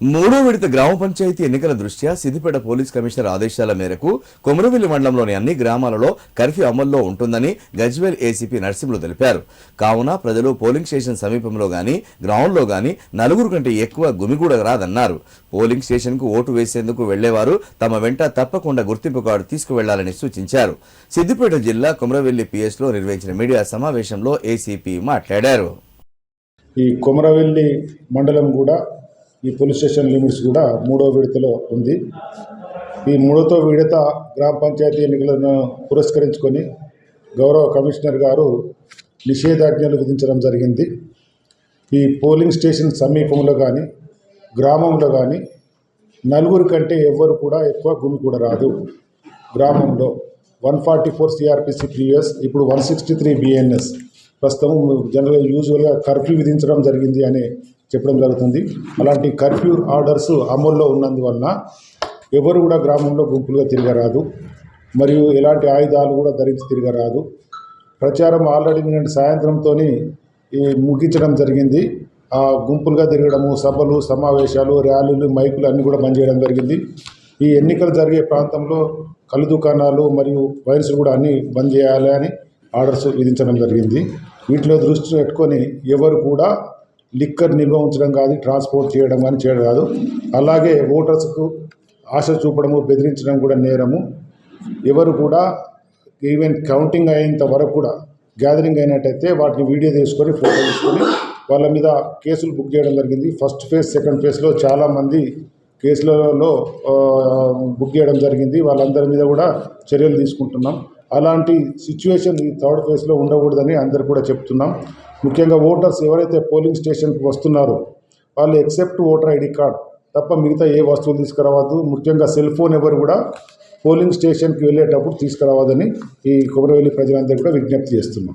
మూడో విడత గ్రామ పంచాయతీ ఎన్నికల దృష్ట్యా సిద్దిపేట పోలీస్ కమిషనర్ ఆదేశాల మేరకు కొమరవెల్లి మండలంలోని అన్ని గ్రామాలలో కర్ఫ్యూ అమల్లో ఉంటుందని గజ్వేల్ ఏసీపీ నరసింహులు తెలిపారు. కావున ప్రజలు పోలింగ్ స్టేషన్ సమీపంలో గాని గ్రౌండ్లో గాని నలుగురు కంటే ఎక్కువ గుమిగూడరాదన్నారు పోలింగ్ స్టేషన్కు ఓటు వేసేందుకు వెళ్ళేవారు తమ వెంట తప్పకుండా గుర్తింపు కార్డు తీసుకువెళ్ళాలని సూచించారు. సిద్దిపేట జిల్లా కొమరవెల్లి పిఎస్లో నిర్వహించిన మీడియా సమావేశంలో ఏసీపీ మాట్లాడారు. ఈ కొమరవెల్లి మండలం కూడా ఈ పోలీస్ స్టేషన్ లిమిట్స్ కూడా మూడో విడతలో ఉంది. ఈ మూడోతో విడత గ్రామ పంచాయతీ ఎన్నికలను పురస్కరించుకొని గౌరవ కమిషనర్ గారు నిషేధాజ్ఞలు విధించడం జరిగింది. ఈ పోలింగ్ స్టేషన్ సమీపంలో కానీ గ్రామంలో కానీ నలుగురు కంటే ఎవ్వరు కూడా ఎక్కువ గుమి కూడా రాదు. గ్రామంలో one forty four CrPC previous ఇప్పుడు వన్ సిక్స్టీ త్రీ బిఎన్ఎస్ ప్రస్తుతం జనరల్ యూజువల్గా కర్ఫ్యూ విధించడం జరిగింది అనే చెప్పడం జరుగుతుంది. అలాంటి కర్ఫ్యూ ఆర్డర్స్ అమల్లో ఉన్నందువలన ఎవరు కూడా గ్రామంలో గుంపులుగా తిరగరాదు. మరియు ఎలాంటి ఆయుధాలు కూడా ధరించి తిరగరాదు. ప్రచారం ఆల్రెడీ నిన్న సాయంత్రంతో ఈ ముగించడం జరిగింది. ఆ గుంపులుగా తిరగడము సభలు సమావేశాలు ర్యాలీలు మైకులు అన్నీ కూడా బంద్ చేయడం జరిగింది. ఈ ఎన్నికలు జరిగే ప్రాంతంలో కళ్ళు దుకాణాలు మరియు వైర్స్ కూడా అన్నీ బంద్ చేయాలి అని ఆర్డర్స్ విధించడం జరిగింది. వీటిలో దృష్టి పెట్టుకొని ఎవరు కూడా లిక్కర్ నిల్వ ఉంచడం కాదు ట్రాన్స్పోర్ట్ చేయడం కానీ చేయడం కాదు. అలాగే ఓటర్స్కు ఆశ చూపడము బెదిరించడం కూడా నేరము. ఎవరు కూడా ఈవెన్ కౌంటింగ్ అయ్యేంత వరకు కూడా గ్యాదరింగ్ అయినట్టయితే వాటిని వీడియో తీసుకొని ఫోటో తీసుకొని వాళ్ళ మీద కేసులు బుక్ చేయడం జరిగింది. ఫస్ట్ ఫేజ్ సెకండ్ ఫేజ్లో చాలామంది కేసులలో బుక్ చేయడం జరిగింది. వాళ్ళందరి మీద కూడా చర్యలు తీసుకుంటున్నాం. అలాంటి సిచ్యువేషన్ ఈ థర్డ్ ఫేజ్లో ఉండకూడదని అందరు కూడా చెప్తున్నాం. ముఖ్యంగా ఓటర్స్ ఎవరైతే పోలింగ్ స్టేషన్కి వస్తున్నారో వాళ్ళు ఎక్సెప్ట్ ఓటర్ ఐడి కార్డ్ తప్ప మిగతా ఏ వస్తువులు తీసుకురావద్దు. ముఖ్యంగా సెల్ ఫోన్ ఎవరు కూడా పోలింగ్ స్టేషన్కి వెళ్ళేటప్పుడు తీసుకురావద్దని ఈ కొమరవెల్లి ప్రజలందరూ కూడా విజ్ఞప్తి చేస్తున్నాం